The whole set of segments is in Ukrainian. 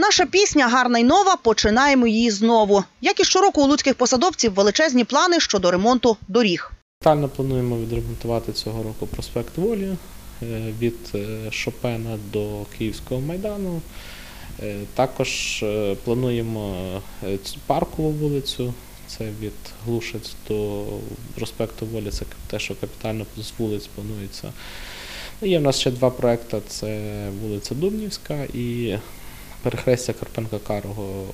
Наша пісня гарна й нова. Починаємо її знову. Як і щороку у луцьких посадовців величезні плани щодо ремонту доріг. Детально плануємо відремонтувати цього року проспект Волі е, від е, Шопена до Київського майдану. Е, Також плануємо паркову вулицю. Це від Глушець до проспекту Волі. Це те, що капітально з вулиць планується. Ну, Є в нас ще два проекти: це вулиця Дубнівська і перехрестя Карпенка Карого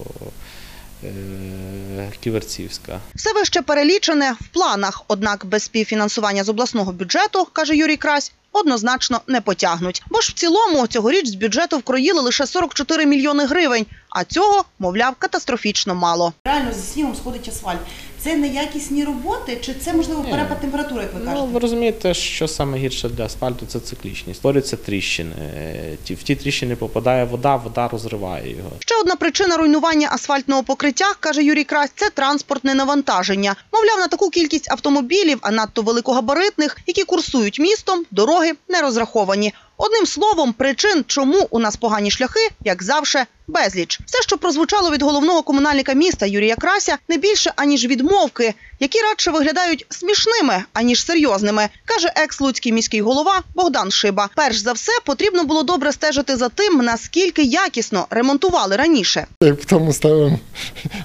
Ківерцівська. Все вище перелічене в планах, однак без співфінансування з обласного бюджету, каже Юрій Крась, однозначно не потягнуть. Бо ж в цілому цьогоріч з бюджету вкроїли лише 44 мільйони гривень, а цього, мовляв, катастрофічно мало. Реально зі снігом сходить асфальт. Це неякісні роботи, чи це можливо Ні. перепад температури, як ви Ну, ви розумієте, що саме гірше для асфальту це циклічність. Створюються тріщини. Е, Ті- В ті тріщини попадає вода, вода розриває його. Ще одна причина руйнування асфальтного покриття, каже Юрій Крась, це транспортне навантаження. Мовляв, на таку кількість автомобілів, а надто великогабаритних, які курсують містом, дороги не розраховані. Одним словом, причин, чому у нас погані шляхи, як завжди, безліч. Все, що прозвучало від головного комунальника міста Юрія Крася, не більше аніж відмовки, які радше виглядають смішними аніж серйозними, каже екс-луцький міський голова Богдан Шиба. Перш за все, потрібно було добре стежити за тим, наскільки якісно ремонтували раніше. В тому старому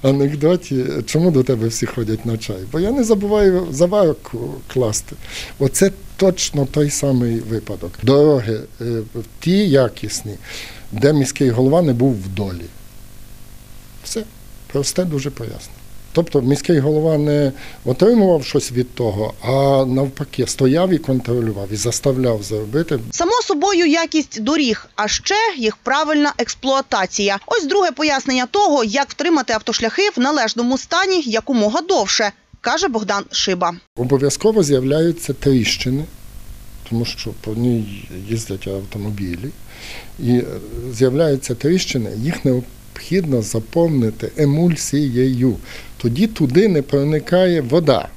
анекдоті, чому до тебе всі ходять на чай? Бо я не забуваю заварку класти. Оце точно той самий випадок. Дороги е, ті якісні, де міський голова не був в долі. Все. Просте дуже пояснено. Тобто міський голова не отримував щось від того, а навпаки стояв і контролював, і заставляв зробити. Само собою якість доріг, а ще їх правильна експлуатація. Ось друге пояснення того, як втримати автошляхи в належному стані якомога довше, каже Богдан Шиба. Обов'язково з'являються тріщини, тому що по ній їздять автомобілі, і е, з'являються тріщини, їх необхідно заповнити емульсією. Тоді туди не проникає вода.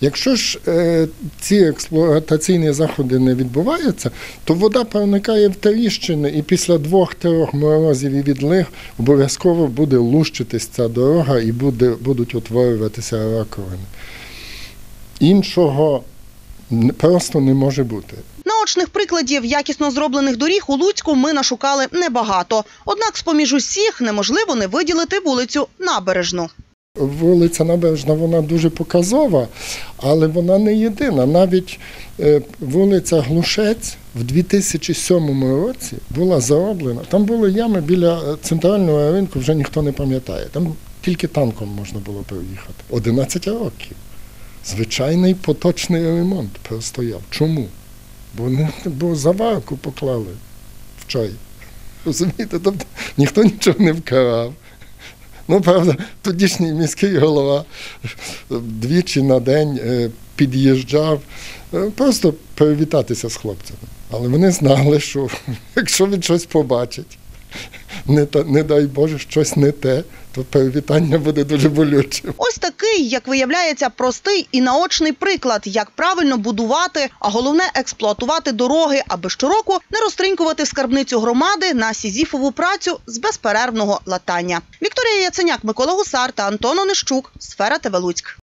Якщо ж е, ці експлуатаційні заходи не відбуваються, то вода проникає в тріщини, і після двох-трьох морозів і відлиг обов'язково буде лущитись ця дорога і буде, будуть утворюватися раковини. Іншого просто не може бути. Наочних прикладів якісно зроблених доріг у Луцьку ми нашукали небагато. Однак, з-поміж усіх неможливо не виділити вулицю Набережну. Вулиця Набережна вона дуже показова, але вона не єдина. Навіть е, вулиця Глушець в 2007 році була зароблена. Там були ями біля е, центрального ринку, вже ніхто не пам'ятає. Там тільки танком можна було проїхати. 11 років. Звичайний поточний ремонт простояв. Чому? Бо, не, бо заварку поклали в чай. Розумієте? Тобто ніхто нічого не вкрав. Ну, правда, тодішній міський голова двічі на день е, під'їжджав е, просто привітатися з хлопцями. Але вони знали, що якщо він щось побачить, не, та, не дай Боже, щось не те, то привітання буде дуже болючим. Ось такий, як виявляється, простий і наочний приклад, як правильно будувати, а головне експлуатувати дороги, аби щороку не розтринькувати скарбницю громади на сізіфову працю з безперервного латання. Вікторія Яценяк, Микола Гусар та Антон Онищук. Сфера ТВ Луцьк.